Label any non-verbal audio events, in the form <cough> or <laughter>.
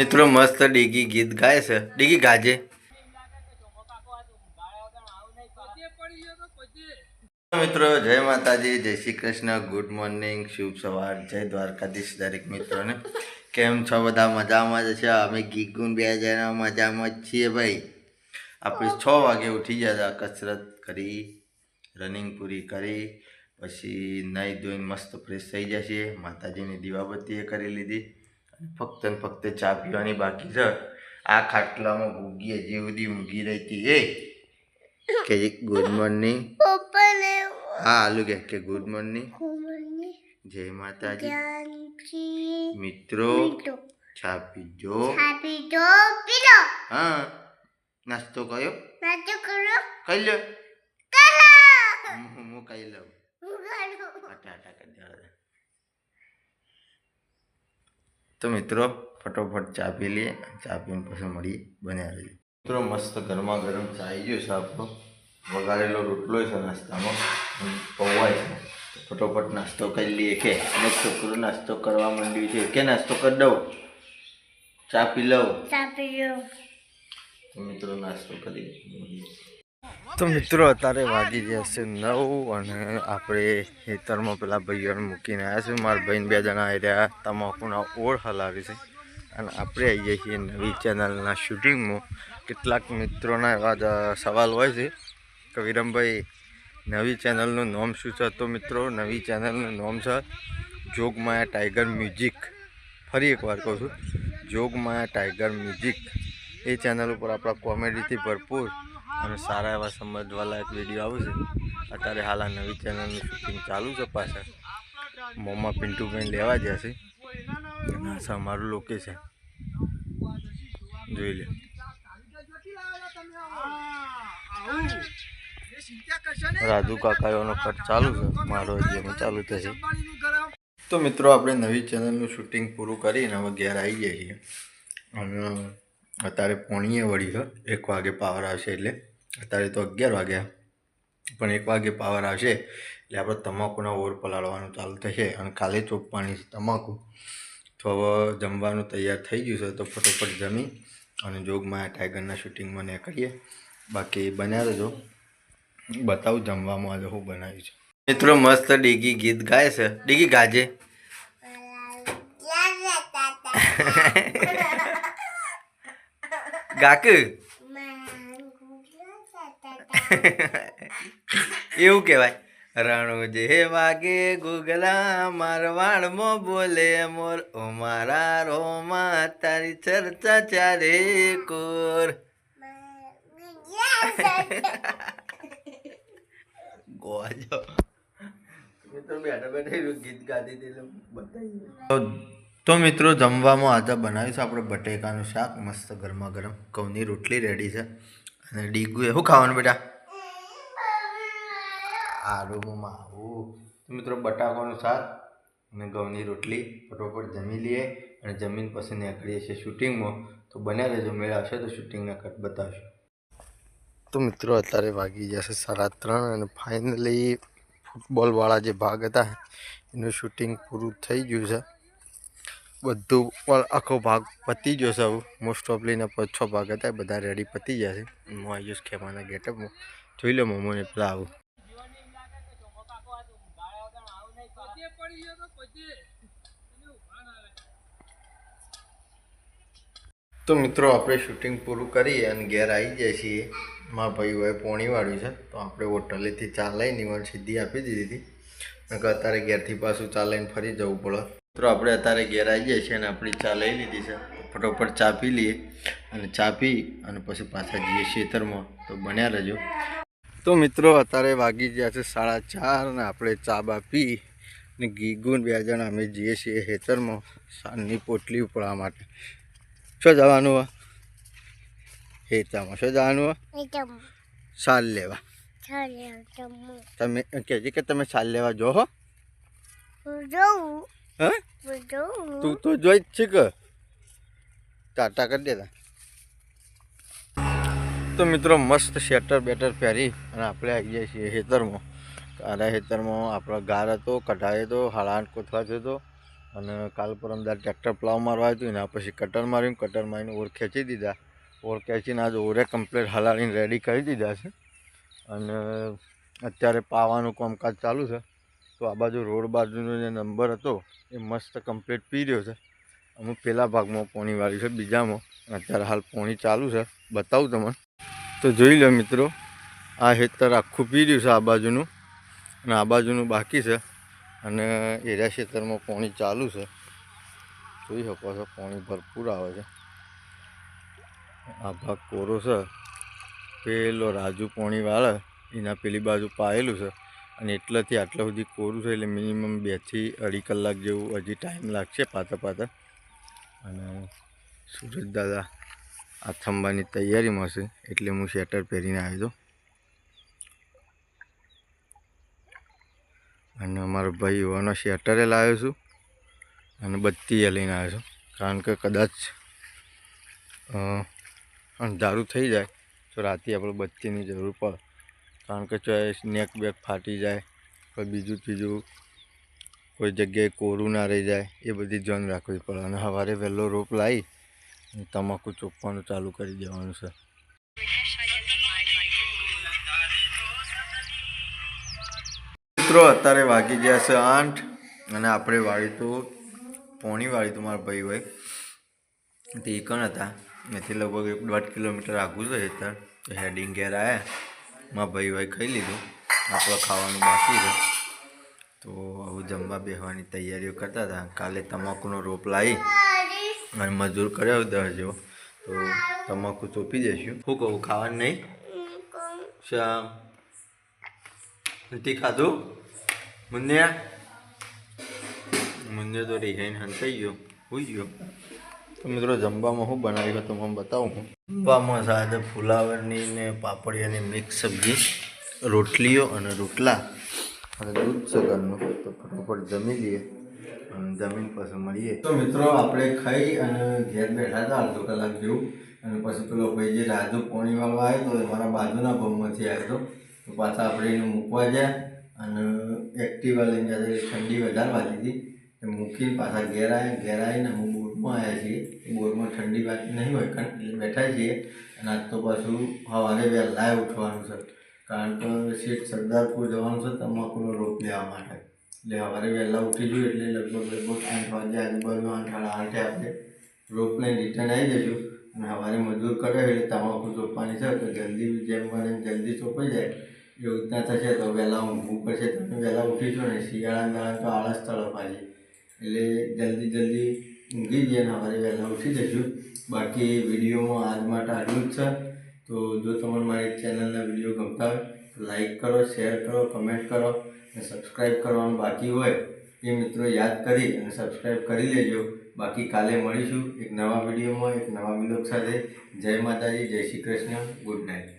મિત્રો મસ્ત ડીગી ગીત ગાય છે. ડીગી ગાજે. મિત્રો, જય માતાજી, જય શ્રી કૃષ્ણ. ગુડ મોર્નિંગ શુભ સવાર. જય દ્વારકાધીશ દરેક મિત્રોને. કેમ છો બધા? મજામાં જ છે? અમે ગીગુન બે જણા મજામાં જ છીએ ભાઈ. આપણે છ વાગે ઉઠી ગયા કસરત કરી રનિંગ પૂરી કરી, પછી નાહી ધોઈને મસ્ત ફ્રેશ થઈ જશે. માતાજીની દીવાબત્તીએ કરી લીધી. ફક્ત ને ફક્ત ચા પીવાની બાકી છે. આ ખાટલામાં ભૂગી હજી સુધી ઊંઘી રહી હતી. એ કે ગુડ મોર્નિંગ હા આલુ કે કે ગુડ મોર્નિંગ જય માતાજી. મિત્રો ચા પીજો જો હા નાસ્તો કયો નાસ્તો કરો કઈ લ્યો. કલા હું હું કઈ લઉં. અટા આટા કરી દેવા તો મિત્રો ફટોફટ ચા પી લઈએ ચા પીને પછી મળીએ બન્યા રહીએ મિત્રો મસ્ત ગરમા ગરમ ચા આવી ગયો છે આપણો. વગાડેલો રોટલો છે નાસ્તામાં પૌવાય છે. ફટોફટ નાસ્તો કરી લઈએ કે અને છોકરો નાસ્તો કરવા માંડ્યું છે. કે નાસ્તો કરી દઉં? ચા પી લઉં? ચા પી તો મિત્રો નાસ્તો કરી મળીએ તો મિત્રો, અત્યારે વાગી ગયા છે નવ અને આપણે ખેતરમાં પેલા ભાઈઓને મૂકીને આવ્યા છે મારા ભાઈને બે જણા આવી તમાકુના ઓળ હલાવી છે. અને આપણે આવી જઈએ છીએ નવી ચેનલના શૂટિંગમાં. કેટલાક મિત્રોના એવા સવાલ હોય છે કે વિરમભાઈ, નવી ચેનલનું નામ શું છે? તો મિત્રો, નવી ચેનલનું નામ છે જોગમાયા ટાઈગર મ્યુઝિક. ફરી એકવાર કહું છું, જોગમાયા ટાઈગર મ્યુઝિક. એ ચેનલ ઉપર આપણા કોમેડીથી ભરપૂર અને સારા એવા સમજવાલાયક વીડિયો આવશે અત્યારે હાલ આ નવી ચેનલનું શૂટિંગ ચાલુ છે પાછળ. મોમાં પિન્ટુબેન લેવા ગયા છે. અને અમારું લોકેશન જોઈ લે રાજુ કાકાઓનો કટ ચાલુ છે. મારો હજી એમાં ચાલુ થશે. તો મિત્રો, આપણે નવી ચેનલનું શૂટિંગ પૂરું કરીને હવે ઘેર આવી જઈએ છીએ. અને અત્યારે પોણીએ વળી છે એક વાગે પાવર આવશે એટલે. અત્યારે તો અગિયાર વાગ્યા પણ એક વાગે પાવર આવશે એટલે આપણે તમાકુના ઓર પલાળવાનું ચાલુ થશે અને કાલે ચોપવાની છે તમાકુ. તો હવે જમવાનું તૈયાર થઈ ગયું છે તો ફટોફટ જમી અને જોગમાં ટાઈગરના શૂટિંગમાં ને કરીએ બાકી બન્યા રહેજો. બતાવું જમવામાં આજે હું બનાવ્યું છે. મિત્રો મસ્ત ડીગી ગીત ગાય છે. ડીગી ગાજે. <laughs> <laughs> ગાક એવું કહેવાય રણુજે વાગે ગુગલા મારવાડમાં બોલે મોર ઓ મારા રોમા તારી ચર્ચા ચારે કોર ગોજો તો બેઠા બેઠા ગીત ગાતી હતી બતાવી તો મિત્રો, જમવામાં આજે બનાવીશું આપણે બટેકાનું શાક મસ્ત ગરમા ગરમ ઘઉંની રોટલી રેડી છે. અને ડીગું એ શું ખાવાનું બેટા. આરું તો મિત્રો, બટાકાનું શાક અને ઘઉંની રોટલી ફટોફટ જમી લઈએ અને જમીન પછી નીકળીએ છીએ શૂટિંગમાં. તો બન્યા રહેજો. મેળ આવશે તો શૂટિંગના કટ બતાવશું. તો મિત્રો, અત્યારે વાગી જશે સાડા ત્રણ અને ફાઇનલી ફૂટબોલવાળા જે ભાગ હતા, એનું શૂટિંગ પૂરું થઈ ગયું છે. બધું ઓલ આખો ભાગ પતી ગયો હવે. મોસ્ટ ઓફલીના પાંચ છ ભાગ હતા બધા રેડી પતી ગયા છે. હું આવી જઈશ ખેમાના ગેટઅપમાં જોઈ લો મમ્મીને પેલા આવું. તો મિત્રો, આપણે શૂટિંગ પૂરું કરી અને ઘેર આવી જઈએ છીએ. મારા ભાઈ હોય વાળ્યું છે, તો આપણે હોટલેથી ચા લઈને સીધી આપી દીધી હતી. નકર અત્યારે ઘેરથી પાછું ચા લઈને ફરી જવું પડે. મિત્રો આપણે અત્યારે ઘેર આવી જઈએ છીએ અને આપણી ચા લઈ લીધી છે. ફટોફટ ચા પી લઈએ અને ચા પી અને પછી પાછા જઈએ ખેતરમાં. તો બન્યા રહેજો. તો મિત્રો અત્યારે વાગી ગયા છે સાડા ચાર અને આપણે ચા બા પી ને ગીગુન બે જણા અમે જઈએ છીએ ખેતરમાં સાંજની પોટલી ઉપડવા માટે. શું જવાનું હોય ખેતરમાં શું જવાનું હોય સાલ લેવા. તમે કહેજે કે તમે સાલ લેવા જો હો. હા? તું, તો જોઈ જ છે કે ટાટા કરી દેતા. તો મિત્રો, મસ્ત શેટર બેટર પહેરી અને આપણે આવી જઈએ છીએ ખેતરમાં. કાલે ખેતરમાં આપણો ગાર હતો, કઢાયો હતો, હાળાન કોથળા હતો અને કાલ દાડ ટ્રેક્ટર પ્લાવ મારવા હતું એના પછી કટર માર્યું કટર મારીને ઓર ખેંચી દીધા. ઓર ખેંચીને આજ ઓરે કમ્પ્લેટ હલાડીને રેડી કરી દીધા છે. અને અત્યારે પાવાનું કામકાજ ચાલુ છે. તો આ બાજુ રોડ બાજુનો જે નંબર હતો, એ મસ્ત કમ્પ્લીટ પી રહ્યો છે. અમુક પહેલા ભાગમાં પોણી વાળી છે, બીજામાં. અત્યારે હાલ પોણી ચાલુ છે. બતાવું તમને. તો જોઈ લો મિત્રો, આ હેતર આખું પી રહ્યું છે આ બાજુનું. અને આ બાજુનું બાકી છે. અને એરિયા ખેતરમાં પાણી ચાલુ છે. જોઈ શકો છો, પાણી ભરપૂર આવે છે. આ ભાગ કોરો છે. પેલો રાજુ પાણી વાળે, એના પેલી બાજુ પાયેલું છે. અને એટલાથી આટલા સુધી કોરું છે એટલે મિનિમમ બેથી અઢી કલાક જેવું હજી ટાઈમ લાગશે પાતા પાતા અને સુરજ દાદા આ થંભાની તૈયારીમાં છે એટલે હું સ્વેટર પહેરીને આવ્યો હતો. અને અમારો ભાઈ હોવાનો સ્વેટરે લાવ્યો છું અને બત્તીએ લઈને આવ્યો છું. કારણ કે કદાચ અંધારું થઈ જાય તો રાતે આપણે બત્તીની જરૂર પડે. કારણ કે ચોઈસ નેક બેક ફાટી જાય, કોઈ બીજું ત્રીજું, કોઈ જગ્યાએ કોરું ના રહી જાય, એ બધી ધ્યાન રાખવી પડે. અને સવારે વહેલો રોપ લાવી તમાકુ ચોપવાનું ચાલુ કરી દેવાનું છે. મિત્રો, અત્યારે વાગી ગયા છે આઠ અને આપણે વાળી તો, પોણી વાળી તો મારા ભાઈ હોય. તે એકણ હતા. એથી લગભગ એક દોઢ કિલોમીટર આગું છે અત્યારે તો હેડિંગ ઘેર આવ્યા મારા ભાઈ ભાઈ ખાઈ લીધું. આપણે ખાવાનું બાકી છે. તો હવે જમવા બેસવાની તૈયારીઓ કરતા હતા. કાલે તમાકુનો રોપ લાવી અને મજૂર કર્યો દર જેવો તો તમાકુ ચોપી દઈશું શું કહું, ખાવાનું નહીં? શ્યામ. નથી ખાધું? મુન્યા? મુન્ને તો રિહાઈને હંસાઈ ગયો. હોઈ ગયો. તો મિત્રો, જમવામાં હું બનાવ્યું તો હું બતાવું હું. જમવામાં સાદા ફુલાવરની ને પાપડિયાની મિક્સ સબ્જી રોટલીઓ અને રોટલા. અને દૂધ સગરનું તો ફટાફટ જમી લઈએ અને જમીન પછી મળીએ. તો મિત્રો આપણે ખાઈ અને ઘેર બેઠા હતા અડધો કલાક જેવું. અને પછી પેલો ભાઈ જે રાજુ પોણીવાળો આવ્યો તો એ મારા બાજુના ભાવમાંથી આવ્યો હતો. તો પાછા આપણે એને મૂકવા ગયા અને એક્ટિવા લઈને જતા ઠંડી વધારે દીધી. મૂકીને પાછા ઘેર આવ્યા ઘેર આવીને અમે બોરમાં આવ્યા છીએ એ બોરમાં ઠંડી વાગતી નહીં હોય કારણ એટલે બેઠા છીએ અને આજ તો પાછું સવારે વહેલા ઉઠવાનું છે કારણ કે શેઠ સરદારપુર જવાનું છે તમાકુનો રોપ લેવા માટે એટલે સવારે વહેલા ઉઠી જોઈએ એટલે લગભગ લગભગ આઠ વાગે આજુબાજુ આઠ સાડા આઠે આપણે રોપ લઈને રિટર્ન આવી જઈશું અને સવારે મજૂર કરે એટલે તમાકુ ચોપવાની છે તો જલ્દી જેમ બને એમ જલ્દી ચોપાઈ જાય એવું રીતના થશે તો વહેલા ઊંઘવું પડશે તમે વહેલા ઉઠીશું ને શિયાળાના તો આળસ તળપાજી એટલે જલ્દી જલ્દી ઊંઘી જઈએ ને સવારે વહેલા ઉઠી જઈશું બાકી વિડીયોમાં આજ માટે આટલું જ છે. તો જો તમને મારી ચેનલના વીડિયો ગમતા હોય, તો લાઈક કરો, શેર કરો, કમેન્ટ કરો અને સબસ્ક્રાઈબ કરવાનું બાકી હોય એ મિત્રો યાદ કરી અને સબસ્ક્રાઈબ કરી લેજો. બાકી કાલે મળીશું એક નવા વિડીયોમાં, એક નવા વિલોક સાથે. જય માતાજી, જય શ્રી કૃષ્ણ. Good night.